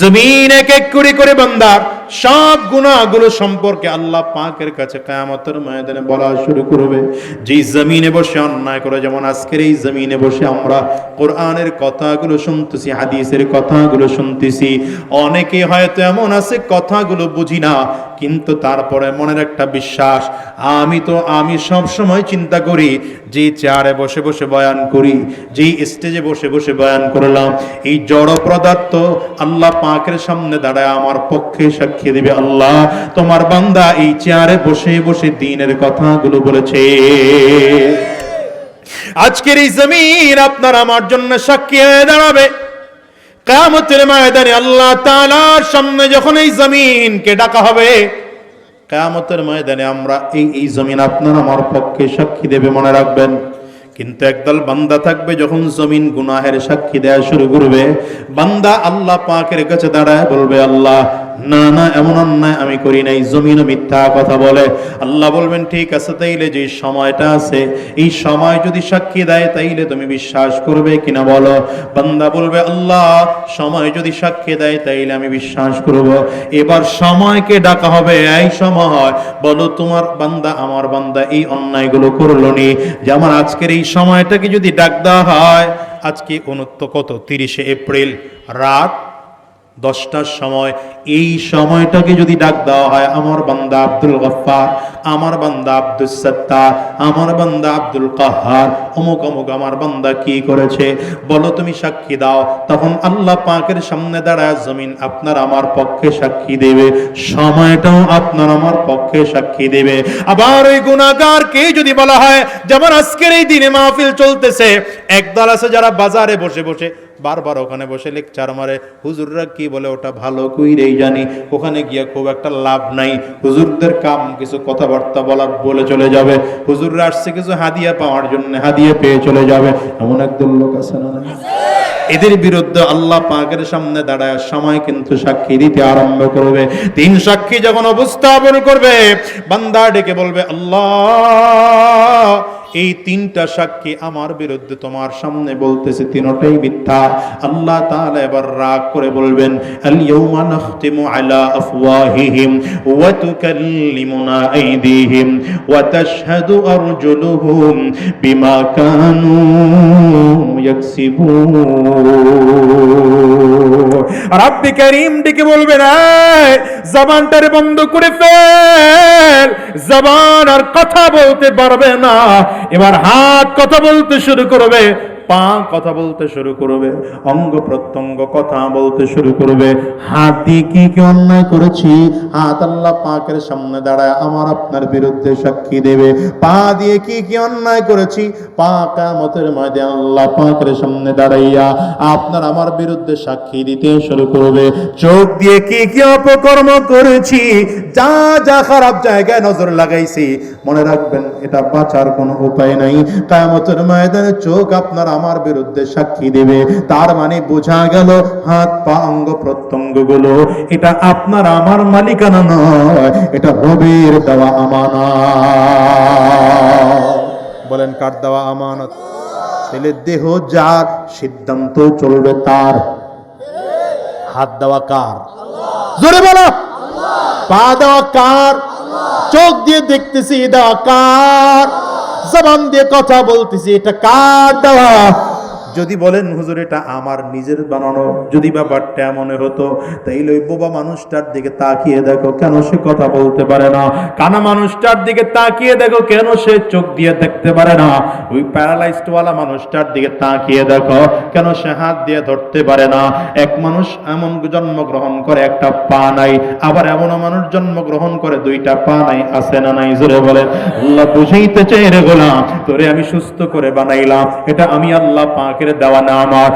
জমিন এক এক করে করে বান্দার সব গুণাগুলো সম্পর্কে আল্লাহ পাকের কাছে কায়ামতের ময়দানে বলা শুরু করবে। যে জমিনে বসে অন্যায় করে, যেমন আজকের এই জমিনে বসে আমরা কোরআনের কথাগুলো শুনতেছি, হাদিসের কথাগুলো শুনতেছি। অনেকে হয়তো এমন আছে, কথাগুলো বুঝি না। কিন্তু তারপরে মনের একটা বিশ্বাস, আমি তো, আমি সব সময় চিন্তা করি যে চেয়ারে বসে বসে বয়ান করি যে স্টেজে বসে বসে বয়ান করলাম, এই জড় পদার্থ আল্লাহ পাকের সামনে দাঁড়ায় আমার পক্ষে সাক্ষী দিবে আল্লাহ। তোমার বান্দা এই চেয়ারে বসে বসে দিনের কথাগুলো বলেছে। আজকের এই জমিন আপনার আমার জন্য সাক্ষী হয়ে দাঁড়াবে। কামতের ময়দানে আল্লাহ তাআলার সামনে যখন এই জমিনকে ডাকা হবে, কেয়ামতের ময়দানে আমরা এই এই জমিন আপনার আমার পক্ষে সাক্ষী দেবে মনে রাখবেন। কিন্তু একদল বান্দা থাকবে যখন জমিন গুনাহের সাক্ষী দেয়া শুরু করবে, বান্দা আল্লাহ পাকের কাছে দাঁড়ায় বলবে, আল্লাহ না না, এমন অন্যায় আমি করি নাই। জমিনও মিথ্যা কথা বলে। আল্লাহ বলবেন, ঠিক আছে, তাইলে যে সময়টা আছে, এই সময় যদি সাক্ষী দেয়, তাইলে তুমি বিশ্বাস করবে কিনা বলো? বান্দা বলবে, আল্লাহ, সময় যদি সাক্ষী দেয়, তাইলে আমি বিশ্বাস করব। এবার সময়কে ডাকা হবে, এই সময়, বলো তোমার বান্দা, আমার বান্দা এই অন্যায়গুলো করল নি। যে আমার আজকের এই সময়টাকে যদি ডাক দেওয়া হয়, আজকে অনুত্ত কত? তিরিশে এপ্রিল, রাত দশটার সময়। এই সময়টাকে যদি ডাক দেওয়া হয়, আমার বান্দা আব্দুল গফফার, আমার বান্দা আব্দুল সত্তার, আমার বান্দা আব্দুল কাহার, অমুক অমুক আমার বান্দা কি করেছে, বলো তুমি সাক্ষী দাও। তখন আল্লাহ পাকের সামনে দাঁড়ায়, জমিন আপনার আমার পক্ষে সাক্ষী দেবে, সময়টাও আপনার আমার পক্ষে সাক্ষী দেবে। আবার ওই গুণাগারকে যদি বলা হয় যেমন আজকের এই দিনে মাহফিল চলতেছে, একদল আছে যারা বাজারে বসে বসে বারবার ওখানে বসে লেকচার মারে, হুজুররা কি বলে ওটা ভালো কুইরেই জানি, ওখানে গিয়ে খুব একটা লাভ নাই, হুজুরদের কাম কিছু কথাবার্তা বলার বলে চলে যাবে, হুজুররা আসছে কিছু হাদিয়া পাওয়ার জন্য, হাদিয়া পেয়ে চলে যাবে এমন একদম লোক আছে না? এদের বিরুদ্ধে আল্লাহ পাকের সামনে দাঁড়ায় সময় কিন্তু সাক্ষী দিতে আরম্ভ করবে। তিন সাক্ষী যখন উপস্থাপন করবে, বান্দা ডেকে বলবে, আল্লাহ, এই তিনটা সাক্ষী আমার বিরুদ্ধে তোমার সামনে বলতেছে, তিনটাই মিথ্যা। আল্লাহ তাআলা এবার রাগ করে বলবেন আল ইয়াউমা নাখতিমু আলা আফওয়াহিহিম ওয়া তুকাল্লিমুনা আইদিহিম ওয়া তাশহাদু আরজুলুহুম বিমা কানু ইয়াকসিবুন। রাব্বি করিম ডেকে বলবেন জবানটারে বন্ধ করে ফেল। জবান আর কথা বলতে পারবে না। এবার হাত কথা বলতে শুরু করবে। পা কথা বলতে শুরু করবে, অঙ্গ প্রত্যঙ্গ কথা বলতে শুরু করবে। হাত দিয়ে কি কি অন্যায় করেছি? হাত আল্লাহ পাকের সামনে দাঁড়ায়, আমার আপনার বিরুদ্ধে সাক্ষী দেবে। পা দিয়ে কি কি অন্যায় করেছি? পা কামতের ময়দানে আল্লাহ পাকের সামনে দাঁড়াইয়া আপনার আমার বিরুদ্ধে সাক্ষী দিতে শুরু করবে। চোখ দিয়ে কি কি অপকর্ম করেছি? যা যা খারাপ জায়গায় নজর লাগাইছি। মনে রাখবেন, এটা বাঁচার কোনো উপায় নাই। কায়ামতের ময়দানে চোখ আপনার আমার বিরুদ্ধে সাক্ষী দেবে। তার মানে বোঝা গেল হাত, পা, অঙ্গ প্রত্যঙ্গগুলো এটা আপনার, আমার মালিকানা নয়, এটা রবের দেওয়া আমানা বলেন, কার দেওয়া আমানত? তাহলে দেহ যার সিদ্ধান্ত চলবে তার। হাত দেওয়া কার? জোরে বলো। পা দেওয়া কার? চোখ দিয়ে দেখতেছি, দেওয়া কার? জবান দিয়ে কথা বলতেছি এটা কার দেওয়া? যদি বলেন, হুজুর, এটা আমার নিজের বানানো। যদি ব্যাপারটা মনে হতো, তাইলে ওই বোবা মানুষটার দিকে তাকিয়ে দেখো কেন সে কথা বলতে পারে না। কানা মানুষটার দিকে তাকিয়ে দেখো কেন সে চোখ দিয়ে দেখতে পারে না। ওই প্যারালাইজড ওয়ালা মানুষটার দিকে তাকিয়ে দেখো কেন সে হাত দিয়ে ধরতে পারে না। এক মানুষ এমন জন্মগ্রহণ করে একটা পা নাই, আবার এমন মানুষ জন্মগ্রহণ করে দুইটা পা নাই, আছে না নাই? জোরে বলে আল্লাহ বুঝাইতে চাই রে গোলাম, তোরে আমি সুস্থ করে বানাইলাম। এটা আমি আল্লাহ পাকের দেওয়া না আমার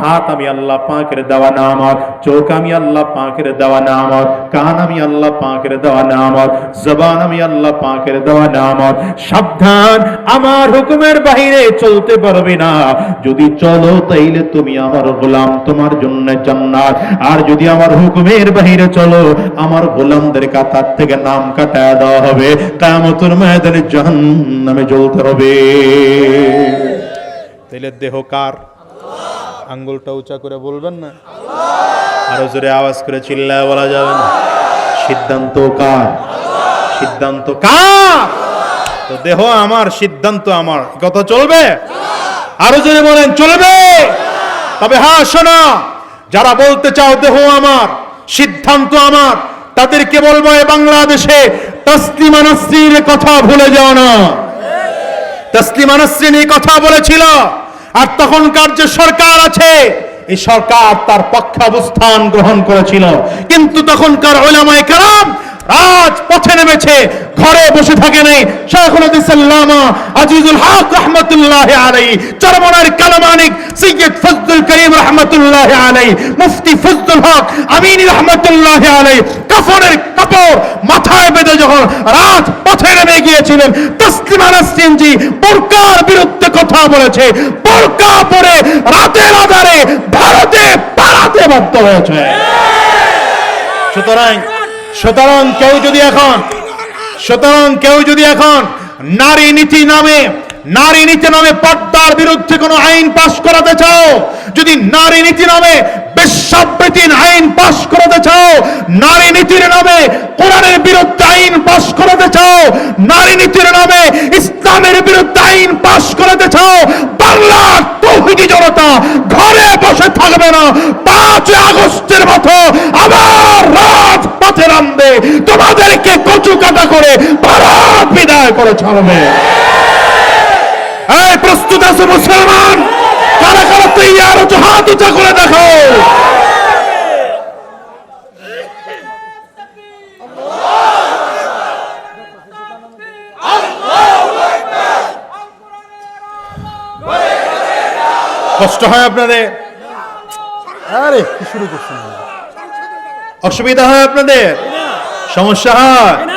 হাত আমি আল্লাহ পাকের দেওয়া না আমার চোখ আমি আল্লাহ পাকের দেওয়া না আমার কান আমি আল্লাহ পাকের দেওয়া না আমার জবান আমি আল্লাহ পাকের দেওয়া না আমার সাবধান, আমার হুকুমের বাইরে চলতে পারবে না। যদি চলো তাইলে তুমি আমার গোলাম, তোমার জন্য জান্নাত। আর যদি আমার হুকুমের বাইরে চলো, আমার গোলামদের কাতার থেকে নাম কাটায় দেওয়া হবে। কামতুর ময়দানে জাহান্নামে জ্বলতে হবে। তাইলে দেহ কার? আঙ্গুলটা উঁচা করে বলবেন না? আরও জোরে আওয়াজ করে চিল্লায় বলা যাবে না। সিদ্ধান্ত কার? সিদ্ধান্ত কার? তো দেহ আমার, সিদ্ধান্ত আমার। কথা চলবে? আরও জোরে বলেন, চলবে? তবে হ্যাঁ শোনা। যারা বলতে চাও দেহ আমার, সিদ্ধান্ত আমার, তাদেরকে বলব, এ বাংলাদেশে তসলিমা কথা ভুলে যাও না। তসলিমা এই কথা বলেছিল। আর তখনকার যে সরকার আছে, এই সরকার তার পক্ষে অবস্থান গ্রহণ করেছিল। কিন্তু তখনকার ওলামায়ে কেরাম রাজপথে নেমেছে, ঘরে বসে থাকে নেই শেখুল হাদিসাল্লামা আজিজুল হক রহমতুল্লাহ আলাই চরমনার কালামানিক সৈয়দ ফজলুল করিম রহমতুল্লাহ আলাই মুফতি ফজলুল হক আমিনী রহমতুল্লাহ আলাই কাফনের কাপড় মাথায় বেঁধে যখন রাত পথে নেমে গিয়েছিলেন, তসলিমা নাসরিন জি বোরকার বিরুদ্ধে কথা বলেছে। বোরকা পরে রাতের আধারে ভারতে পালাতে বাধ্য হয়েছে। সুতরাং সুতরাং কেউ যদি এখন, সুতরাং কেউ যদি এখন নারী নীতি নামে, নারী নীতি নামে পর্দার বিরুদ্ধে কোনো আইন পাশ করাতে চাও, যদি নারী নীতি নামে বেশ্যাবৃতির আইন পাশ করাতে চাও, নারী নীতির নামে কোরআনের বিরুদ্ধে আইন পাশ করাতে চাও, নারী নীতির নামে ইসলামের বিরুদ্ধে আইন পাশ করাতে চাও, বাংলার তৌহিদি জনতা ঘরে বসে থাকবে না। পাঁচ আগস্টের মতো আবার তোমাদেরকে কচু কাটা করে বিদায় করে ছাড়বে। প্রস্তুত আছে মুসলমান? কারা কারা তৈয়ার হচ্ছে, হাত উঁচা করে দেখো। কষ্ট হয় আপনাদের? আরে, কি শুরু করছেন? অসুবিধা হয় আপনাদের? সমস্যা হয়।